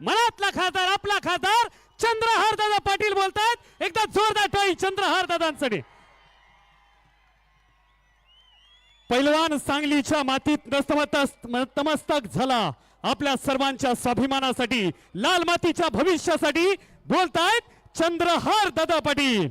मनातला खासदार आपला खासदार चंद्रहार दादा पाटील बोलतात एकदा जोरदार टाळी चंद्रहार दादांसाठी पैलवान सांगलीच्या मातीत नतमस्तक नतमस्तक झाला. आपल्या सर्वांच्या स्वाभिमानासाठी लाल मातीच्या भविष्यासाठी बोलतायत चंद्रहार दादा पाटील.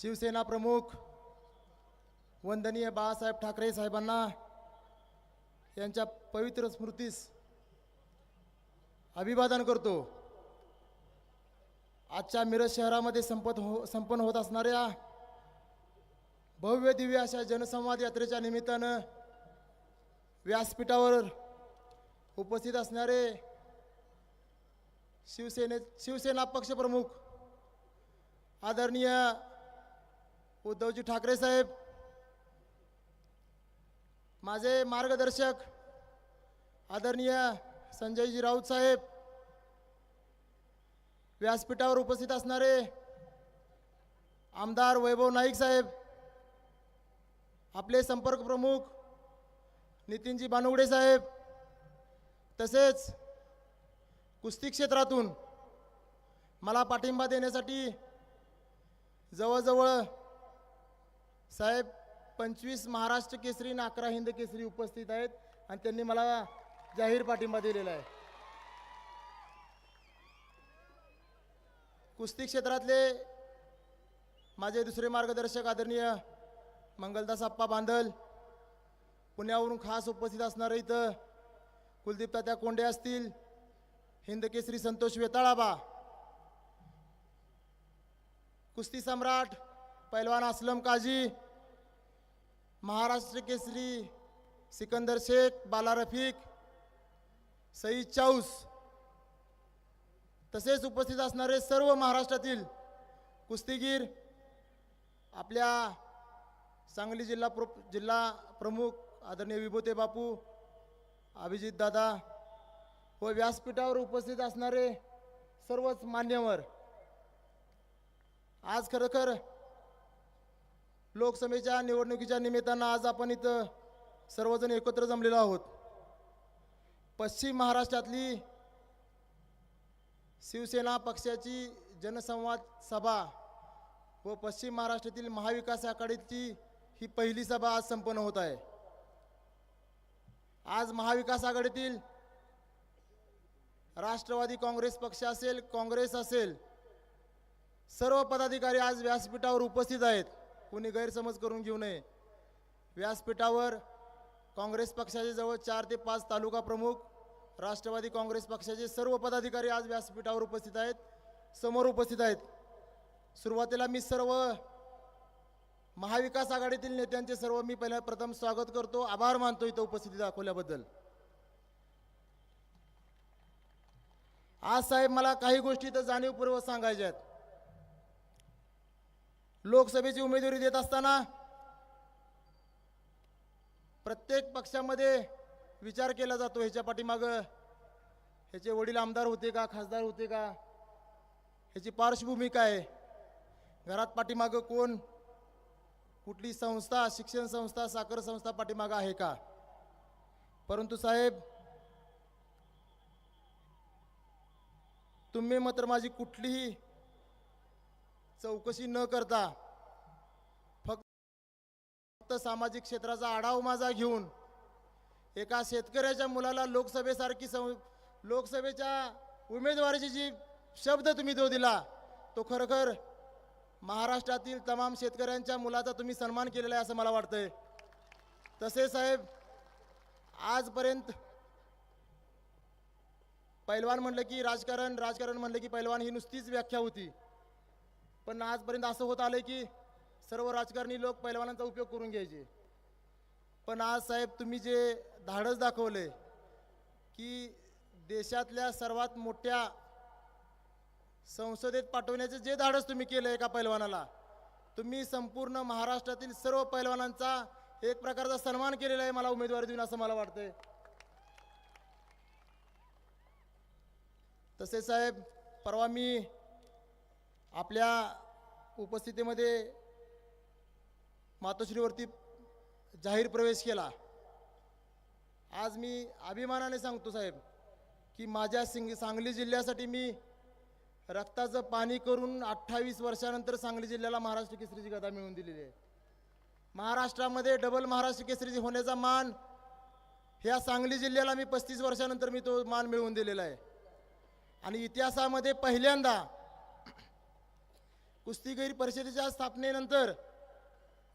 शिवसेना प्रमुख वंदनीय बाळासाहेब ठाकरे साहेबांना यांच्या पवित्र स्मृतीस अभिवादन करतो. आजच्या मिरज शहरामध्ये संपत हो संपन्न होत असणाऱ्या भव्य दिव्य अशा जनसंवाद यात्रेच्या निमित्तानं व्यासपीठावर उपस्थित असणारे शिवसेने शिवसेना पक्षप्रमुख आदरणीय उद्धवजी ठाकरे साहेब माझे मार्गदर्शक आदरणीय संजयजी राऊत साहेब व्यासपीठावर उपस्थित असणारे आमदार वैभव नाईक साहेब आपले संपर्क प्रमुख नितीनजी बानुगडे साहेब तसेच कुस्ती क्षेत्रातून मला पाठिंबा देण्यासाठी जवळजवळ साहेब पंचवीस महाराष्ट्र केसरी आणि अकरा हिंद केसरी उपस्थित आहेत आणि त्यांनी मला जाहीर पाठिंबा दिलेला आहे. कुस्ती क्षेत्रातले माझे दुसरे मार्गदर्शक आदरणीय मंगलदास आप्पा बांधल पुण्यावरून खास उपस्थित असणारे इथं कुलदीप तात्या कोंडे असतील हिंद केसरी संतोष वेताळाबा कुस्ती सम्राट पैलवान असलम काजी महाराष्ट्र केसरी सिकंदर शेख बाला रफिक सईद चाऊस. तसेच उपस्थित असणारे सर्व महाराष्ट्रातील कुस्तीगीर आपल्या सांगली जिल्हा प्र जिल्हा प्रमुख आदरणीय विभूते बापू अभिजित दादा व व्यासपीठावर उपस्थित असणारे सर्वच मान्यवर. आज खरोखर लोकसभेच्या निवडणुकीच्या निमित्तानं आज आपण इथं सर्वजण एकत्र जमलेलो आहोत. पश्चिम महाराष्ट्रातली शिवसेना पक्षाची जनसंवाद सभा व पश्चिम महाराष्ट्रातील महाविकास आघाडीची ही पहिली सभा आज संपन्न होत आहे. आज महाविकास आघाडीतील राष्ट्रवादी काँग्रेस पक्ष असेल काँग्रेस असेल सर्व पदाधिकारी आज व्यासपीठावर उपस्थित आहेत. कुणी गैरसमज करून घेऊ नये. व्यासपीठावर काँग्रेस पक्षाचे जवळ चार ते पाच तालुका प्रमुख राष्ट्रवादी काँग्रेस पक्षाचे सर्व पदाधिकारी आज व्यासपीठावर उपस्थित आहेत समोर उपस्थित आहेत. सुरुवातीला मी सर्व महाविकास आघाडीतील नेत्यांचे सर्व मी पहिल्या प्रथम स्वागत करतो. आभार मानतो इथं उपस्थिती दाखवल्याबद्दल. आज साहेब मला काही गोष्टी तर जाणीवपूर्वक सांगायच्या आहेत. लोकसभेची उमेदवारी देत असताना प्रत्येक पक्षामध्ये विचार केला जातो ह्याच्या पाठीमागं. ह्याचे वडील आमदार होते का खासदार होते का? ह्याची पार्श्वभूमी काय? आहे? घरात पाठीमागं कोण? कुठली संस्था शिक्षण संस्था साखर संस्था पाठीमागं आहे का? परंतु साहेब तुम्ही मात्र माझी कुठलीही चौकशी न करता फक्त सामाजिक क्षेत्राचा आढावा माझा घेऊन एका शेतकऱ्याच्या मुलाला लोकसभेसारखी सं लोकसभेच्या उमेदवारीची जी शब्द तुम्ही जो दिला तो खरोखर महाराष्ट्रातील तमाम शेतकऱ्यांच्या मुलाचा तुम्ही सन्मान केलेला आहे असं मला वाटतंय. तसे साहेब आजपर्यंत पैलवान म्हणलं की राजकारण राजकारण म्हणलं की पैलवान ही नुसतीच व्याख्या होती. पण आजपर्यंत असं होत आलं की सर्व राजकारणी लोक पैलवानांचा उपयोग करून घ्यायचे. पण आज साहेब तुम्ही जे धाडस दाखवले की देशातल्या सर्वात मोठ्या संसदेत पाठवण्याचे जे धाडस तुम्ही केलं एका पैलवानाला तुम्ही संपूर्ण महाराष्ट्रातील सर्व पैलवानांचा एक प्रकारचा सन्मान केलेला आहे मला उमेदवारी देऊन असं मला वाटतंय. तसे साहेब परवा मी आपल्या उपस्थितीमध्ये मातोश्रीवरती जाहीर प्रवेश केला. आज मी अभिमानाने सांगतो साहेब की माझ्या सिंग सांगली जिल्ह्यासाठी मी रक्ताचं पाणी करून अठ्ठावीस वर्षानंतर सांगली जिल्ह्याला महाराष्ट्र केसरीची गदा मिळवून दिलेली आहे. महाराष्ट्रामध्ये डबल महाराष्ट्र केसरी होण्याचा मान ह्या सांगली जिल्ह्याला मी पस्तीस वर्षानंतर मी तो मान मिळवून दिलेला आहे. आणि इतिहासामध्ये पहिल्यांदा कुस्तीगीर परिषदेच्या स्थापनेनंतर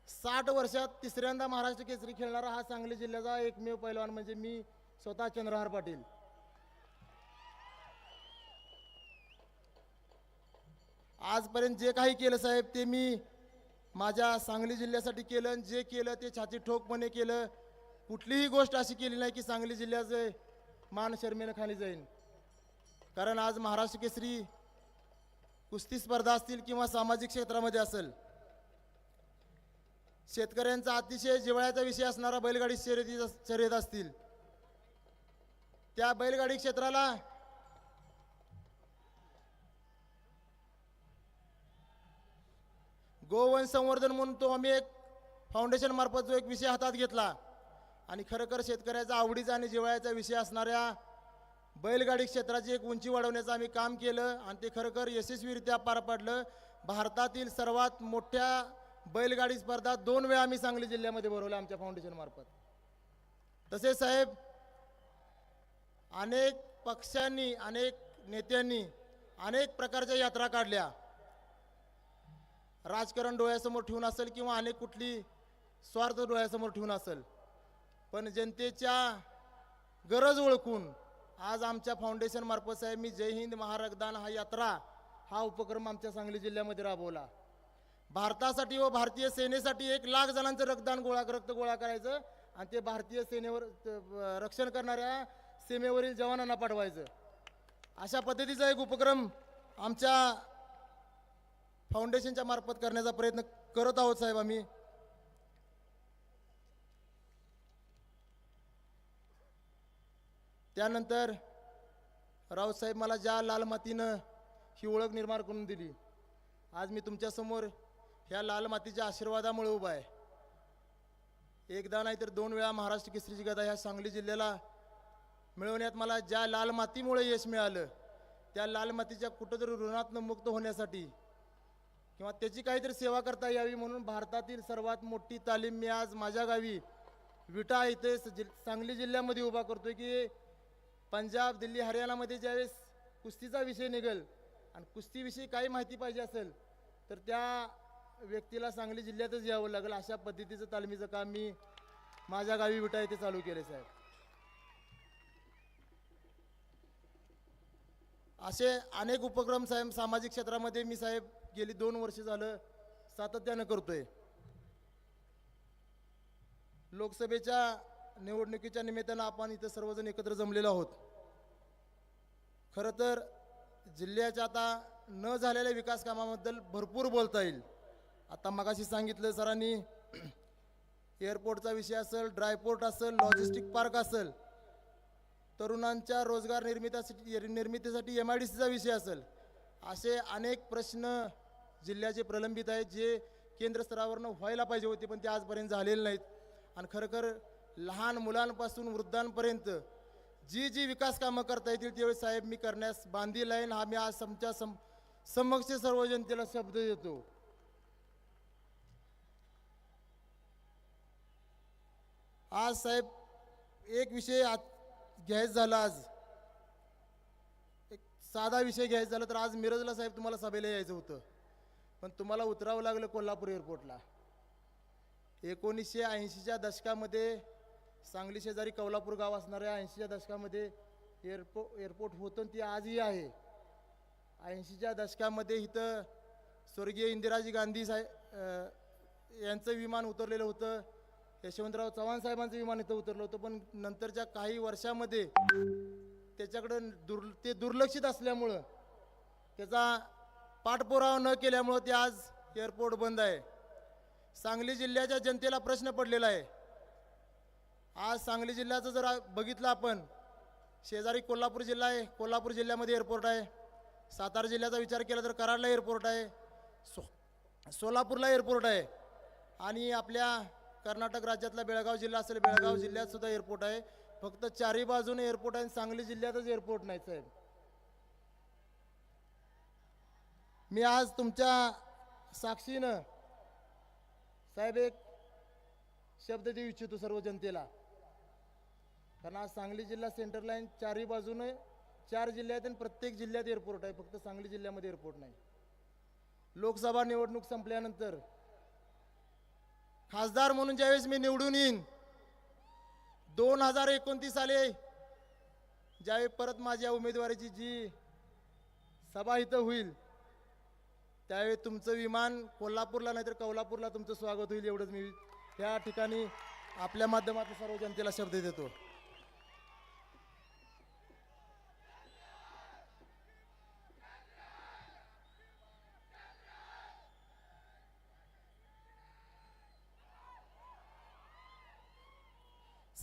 साठ वर्षात तिसऱ्यांदा महाराष्ट्र केसरी खेळणारा हा सांगली जिल्ह्याचा एकमेव पैलवान म्हणजे मी स्वतः चंद्रहार पाटील. आजपर्यंत जे काही केलं साहेब ते मी माझ्या सांगली जिल्ह्यासाठी केलं आणि जे केलं ते छाती ठोकपणे केलं. कुठलीही गोष्ट अशी केली नाही की सांगली जिल्ह्याचं मान शर्मेनं खाली जाईल कारण आज महाराष्ट्र केसरी कुस्ती स्पर्धा असतील किंवा सामाजिक क्षेत्रामध्ये असेल शेतकऱ्यांचा अतिशय जिव्हाळ्याचा विषय असणारा बैलगाडी शर्यती शर्यत असतील. त्या बैलगाडी क्षेत्राला गोवन संवर्धन म्हणून तो आम्ही एक फाउंडेशन मार्फत जो एक विषय हातात घेतला. आणि खरोखर शेतकऱ्याचा आवडीचा आणि जिव्हाळ्याचा विषय असणाऱ्या बैलगाडी क्षेत्राची एक उंची वाढवण्याचं आम्ही काम केलं आणि ते खरोखर यशस्वीरित्या पार पाडलं. भारतातील सर्वात मोठ्या बैलगाडी स्पर्धा दोन वेळा आम्ही सांगली जिल्ह्यामध्ये भरवल्या आमच्या फाउंडेशनमार्फत तसेच साहेब अनेक पक्षांनी अनेक नेत्यांनी अनेक प्रकारच्या यात्रा काढल्या. राजकारण डोळ्यासमोर ठेवून असेल किंवा अनेक कुठली स्वार्थ डोळ्यासमोर ठेवून असेल पण जनतेच्या गरज ओळखून आज आमच्या फाउंडेशन मार्फत साहेब मी जय हिंद महारगदान हा यात्रा हा उपक्रम आमच्या सांगली जिल्ह्यामध्ये राबवला. भारतासाठी व भारतीय सेनेसाठी एक लाख जणांचं रक्तदान गोळा रक्त गोळा करायचं आणि ते भारतीय सेनेवर रक्षण करणाऱ्या सीमेवरील जवानांना पाठवायचं. अशा पद्धतीचा एक उपक्रम आमच्या फाउंडेशनच्या मार्फत करण्याचा प्रयत्न करत आहोत साहेब आम्ही. त्यानंतर रावसाहेब मला ज्या लाल मातीनं ही ओळख निर्माण करून दिली आज मी तुमच्यासमोर ह्या लाल मातीच्या आशीर्वादामुळे उभा आहे. एकदा नाही तर दोन वेळा महाराष्ट्र केसरीची गदा ह्या सांगली जिल्ह्याला मिळवण्यात मला ज्या लाल मातीमुळे यश मिळालं त्या लाल मातीच्या कुठंतरी ऋणातनं मुक्त होण्यासाठी किंवा त्याची काहीतरी सेवा करता यावी म्हणून भारतातील सर्वात मोठी तालीम मी आज माझ्या गावी विटा इथे सांगली जिल्ह्यामध्ये उभा करतोय की पंजाब दिल्ली हरियाणामध्ये ज्यावेळेस कुस्तीचा विषय निघेल आणि कुस्तीविषयी काही माहिती पाहिजे असेल तर त्या व्यक्तीला सांगली जिल्ह्यातच यावं लागेल. अशा पद्धतीचं तालमीचं काम मी माझ्या गावी विटा येथे चालू केले साहेब. असे अनेक उपक्रम साहेब सामाजिक क्षेत्रामध्ये मी साहेब गेली दोन वर्ष झालं सातत्यानं करतोय. लोकसभेच्या निवडणुकीच्या निमित्तानं आपण इथं सर्वजण एकत्र जमलेलो आहोत. खरं तर जिल्ह्याच्या आता न झालेल्या विकास कामाबद्दल भरपूर बोलता येईल. आता मगाशी सांगितलं सरांनी एअरपोर्टचा विषय असेल ड्रायपोर्ट असेल लॉजिस्टिक पार्क असेल तरुणांच्या रोजगार निर्मितीसाठी निर्मितीसाठी एम आय डी सीचा विषय असेल असे अनेक प्रश्न जिल्ह्याचे प्रलंबित आहेत जे केंद्र स्तरावरनं व्हायला पाहिजे होते पण ते आजपर्यंत झालेले नाहीत. आणि खरोखर लहान मुलांपासून वृद्धांपर्यंत जी जी विकास कामं करता येतील त्यावेळी साहेब मी करण्यास बांधील आहे हा मी आज समच्या सम समक्ष सर्व जनतेला शब्द देतो. आज साहेब एक विषय आज घ्यायचा झाला आज. एक साधा विषय घ्यायचा झाला तर आज मिरजला साहेब तुम्हाला सभेला यायचं होतं. पण तुम्हाला उतरावं लागलं कोल्हापूर एअरपोर्टला. एकोणीसशे ऐंशीच्या दशकामध्ये सांगली शेजारी कौलापूर गाव असणाऱ्या ऐंशीच्या दशकामध्ये एअरपो एअरपोर्ट होतं आणि ते आजही आहे. ऐंशीच्या दशकामध्ये इथं स्वर्गीय इंदिराजी गांधी साहेब यांचं विमान उतरलेलं होतं. यशवंतराव चव्हाण साहेबांचं विमान इथं उतरलं होतं. पण नंतरच्या काही वर्षामध्ये त्याच्याकडं दुर् ते दुर्लक्षित असल्यामुळं त्याचा पाठपुरावा न केल्यामुळं ते आज एअरपोर्ट बंद आहे. सांगली जिल्ह्याच्या जनतेला प्रश्न पडलेला आहे. आज सांगली जिल्ह्याचं जर बघितलं आपण शेजारी कोल्हापूर जिल्हा आहे कोल्हापूर जिल्ह्यामध्ये एअरपोर्ट आहे. सातारा जिल्ह्याचा विचार केला तर कराडला एअरपोर्ट आहे. सो सोलापूरला एअरपोर्ट आहे. आणि आपल्या कर्नाटक राज्यातला बेळगाव जिल्हा असेल बेळगाव जिल्ह्यात सुद्धा एअरपोर्ट आहे. फक्त चारही बाजूने एअरपोर्ट आहे आणि सांगली जिल्ह्यातच एअरपोर्ट नाही साहेब. मी आज तुमच्या साक्षीनं साहेब एक शब्द देऊ इच्छितो सर्व जनतेला. कारण आज सांगली जिल्हा सेंटर लाईन चारही बाजूने चार जिल्ह्यात आणि प्रत्येक जिल्ह्यात एअरपोर्ट आहे. फक्त सांगली जिल्ह्यामध्ये एअरपोर्ट नाही. लोकसभा निवडणूक संपल्यानंतर खासदार म्हणून ज्यावेळेस मी निवडून येईन दोन हजार एकोणतीस आले ज्यावेळी परत माझ्या उमेदवारीची जी सभा इथं होईल त्यावेळी तुमचं विमान कोल्हापूरला नाहीतर कोल्हापूरला तुमचं स्वागत होईल एवढंच मी त्या ठिकाणी आपल्या माध्यमातून सर्व जनतेला शब्द देतो.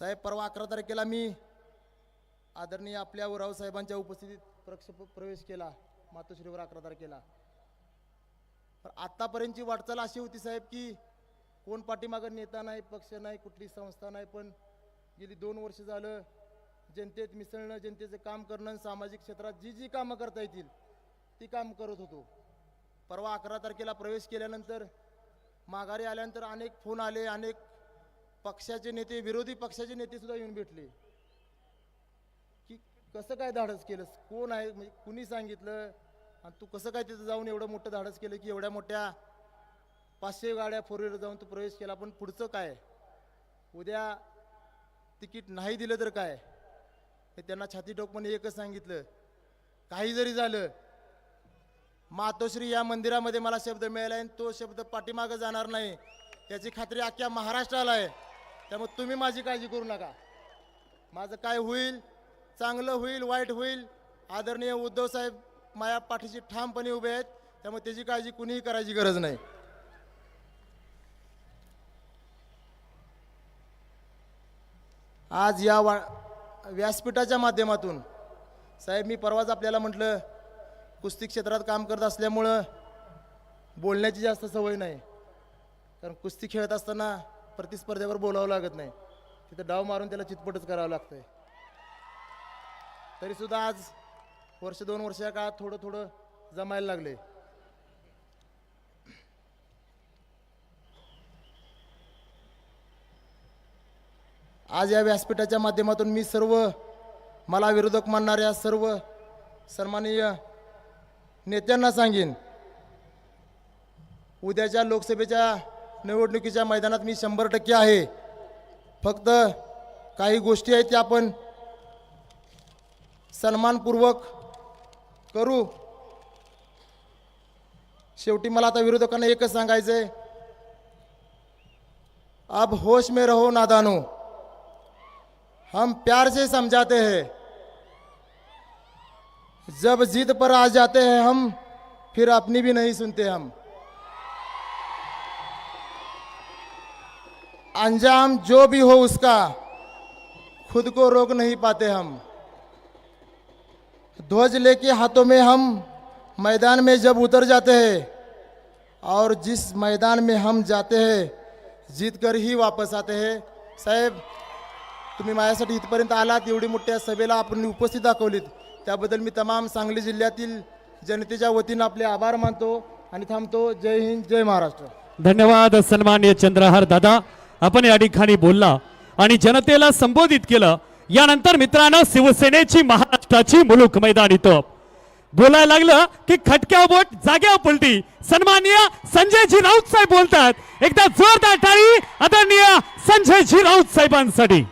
साहेब परवा अकरा तारखेला मी आदरणीय आपल्या उराव साहेबांच्या उपस्थितीत प्रक्ष प्रवेश केला मातोश्रीवर अकरा तारखेला. पण आत्तापर्यंतची वाटचाल अशी होती साहेब की कोण पाठीमागं नेता नाही पक्ष नाही कुठली संस्था नाही पण गेली दोन वर्ष झालं जनतेत मिसळणं जनतेचं काम करणं आणि सामाजिक क्षेत्रात जी जी कामं करता येतील ती काम करत होतो. परवा अकरा तारखेला प्रवेश केल्यानंतर माघारी आल्यानंतर अनेक फोन आले अनेक पक्षाचे नेते विरोधी पक्षाचे नेते सुद्धा येऊन भेटले. की कसं काय धाडस केलंस कोण आहे? म्हणजे कुणी सांगितलं? आणि तू कसं काय तिथं जाऊन एवढं मोठं धाडस केलं की एवढ्या मोठ्या पाचशे गाड्या फोर व्हीलर जाऊन तू प्रवेश केला? पण पुढचं काय? उद्या तिकीट नाही दिलं तर काय? हे त्यांना छाती टोकपणे एकच सांगितलं. काही जरी झालं मातोश्री या मंदिरामध्ये मला शब्द मिळाला आणि तो शब्द पाठीमागं जाणार नाही. याची खात्री अख्ख्या महाराष्ट्राला आहे. त्यामुळे तुम्ही माझी काळजी करू नका. माझं काय होईल चांगलं होईल वाईट होईल आदरणीय उद्धव साहेब माझ्या पाठीशी ठामपणे उभे आहेत त्यामुळे त्याची काळजी कुणीही करायची गरज नाही. आज या वा व्यासपीठाच्या माध्यमातून साहेब मी परवाच आपल्याला म्हटलं कुस्ती क्षेत्रात काम करत असल्यामुळं बोलण्याची जास्त सवय नाही. कारण कुस्ती खेळत असताना प्रतिस्पर्ध्यावर बोलावं लागत नाही. तिथं डाव मारून त्याला चितपटच करावं लागतंय. तरीसुद्धा आज वर्ष दोन वर्षाच्या काळात थोडं थोडं जमायला लागले. आज या व्यासपीठाच्या माध्यमातून मी सर्व मला विरोधक मानणाऱ्या सर्व सन्माननीय नेत्यांना सांगेन उद्याच्या लोकसभेच्या निवडणुकीच्या मैदानात मी शंभर टक्के आहे. फक्त काही गोष्टी आहेत त्या आपण सन्मानपूर्वक करू. शेवटी मला आता विरोधकांना एकच सांगायचं आहे अब होश में रहो नादानो. हम प्यार से समझाते हैं. जब जिद पर आ जाते हैं हम फिर अपनी भी नहीं सुनते हम. अंजाम जो भी हो उसका खुद को रोक नहीं पाते हम। ध्वज लेके हाथों में हम मैदान में जब उतर जाते हैं और जिस मैदान में हम जाते हैं जीत कर ही वापस आते हैं। साहेब तुम्ही माझ्यासाठी इथपर्यंत आलात एवढी मोठ्या सभेला आपण उपस्थित दाखवलीत. त्याबद्दल मी तमाम सांगली जिल्ह्यातील जनतेच्या वतीनं आपले आभार मानतो आणि थांबतो. जय हिंद जय महाराष्ट्र. धन्यवाद सन्मान्य चंद्रहार दादा. आपण या ठिकाणी बोलला आणि जनतेला संबोधित केलं. यानंतर मित्रांनो शिवसेनेची महाराष्ट्राची मुलूक मैदान इथं. बोलायला लागलं की खटक्या बोट जाग्या पलटी. सन्माननीय संजयजी राऊत साहेब बोलतात. एकदा जोरदार टाळी आदरणीय संजयजी राऊत साहेबांसाठी.